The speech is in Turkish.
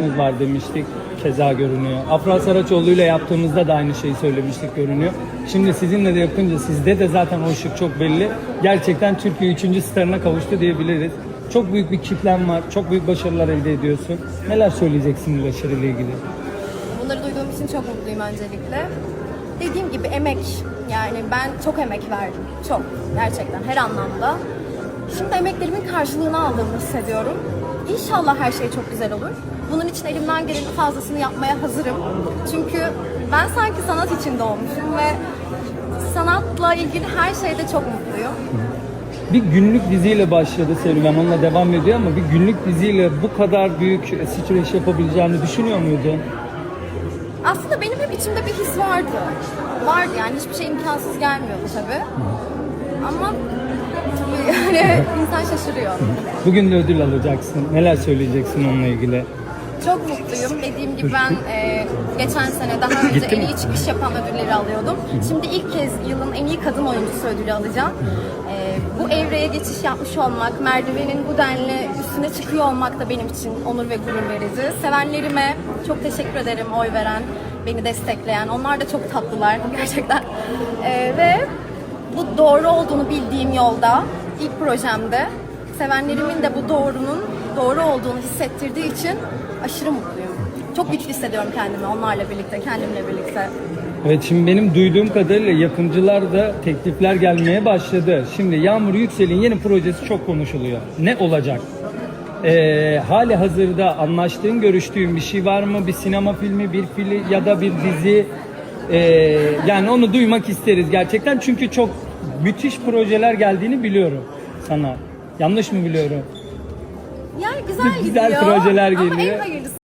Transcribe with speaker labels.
Speaker 1: projeniz var demiştik. Keza görünüyor. Afra Saraçoğlu ile yaptığımızda da aynı şeyi söylemiştik görünüyor. Şimdi sizinle de yapınca sizde de zaten o ışık çok belli. Gerçekten Türkiye 3. starına kavuştu diyebiliriz. Çok büyük bir kitlen var. Çok büyük başarılar elde ediyorsun. Neler söyleyeceksin bu başarıyla ilgili?
Speaker 2: Bunları duyduğum için çok mutluyum öncelikle. Dediğim gibi emek. Yani ben çok emek verdim. Çok. Gerçekten her anlamda. Şimdi emeklerimin karşılığını aldığımı hissediyorum. İnşallah her şey çok güzel olur. Bunun için elimden gelenin fazlasını yapmaya hazırım. Çünkü ben sanki sanat için doğmuşum ve sanatla ilgili her şeyde çok mutluyum.
Speaker 1: Bir günlük diziyle başladı serüven. Onunla devam ediyor ama bir günlük diziyle bu kadar büyük streç yapabileceğini düşünüyor muydun?
Speaker 2: Aslında benim hep içimde bir his vardı. Vardı yani hiçbir şey imkansız gelmiyordu tabii. Ama yani insan şaşırıyor.
Speaker 1: Bugün de ödül alacaksın. Neler söyleyeceksin onunla ilgili?
Speaker 2: Çok mutluyum. Dediğim gibi ben e, geçen sene daha önce en iyi çıkış yapan ödülleri alıyordum. Şimdi ilk kez yılın en iyi kadın oyuncusu ödülü alacağım. E, bu evreye geçiş yapmış olmak, merdivenin bu denli üstüne çıkıyor olmak da benim için onur ve gurur verici. Sevenlerime çok teşekkür ederim oy veren, beni destekleyen. Onlar da çok tatlılar gerçekten. E, ve bu doğru olduğunu bildiğim yolda, ilk projemde sevenlerimin de bu doğrunun doğru olduğunu hissettirdiği için aşırı mutluyum. Çok güçlü hissediyorum kendimi onlarla birlikte, kendimle birlikte.
Speaker 1: Evet şimdi benim duyduğum kadarıyla yapımcılar da teklifler gelmeye başladı. Şimdi Yağmur Yüksel'in yeni projesi çok konuşuluyor. Ne olacak? Ee, hali hazırda anlaştığın, görüştüğün bir şey var mı? Bir sinema filmi, bir film ya da bir dizi? Ee, yani onu duymak isteriz gerçekten. Çünkü çok müthiş projeler geldiğini biliyorum sana. Yanlış mı biliyorum?
Speaker 2: Yani güzel
Speaker 1: Güzel
Speaker 2: gidiyor.
Speaker 1: projeler
Speaker 2: Ama
Speaker 1: geliyor.
Speaker 2: en hayırlısı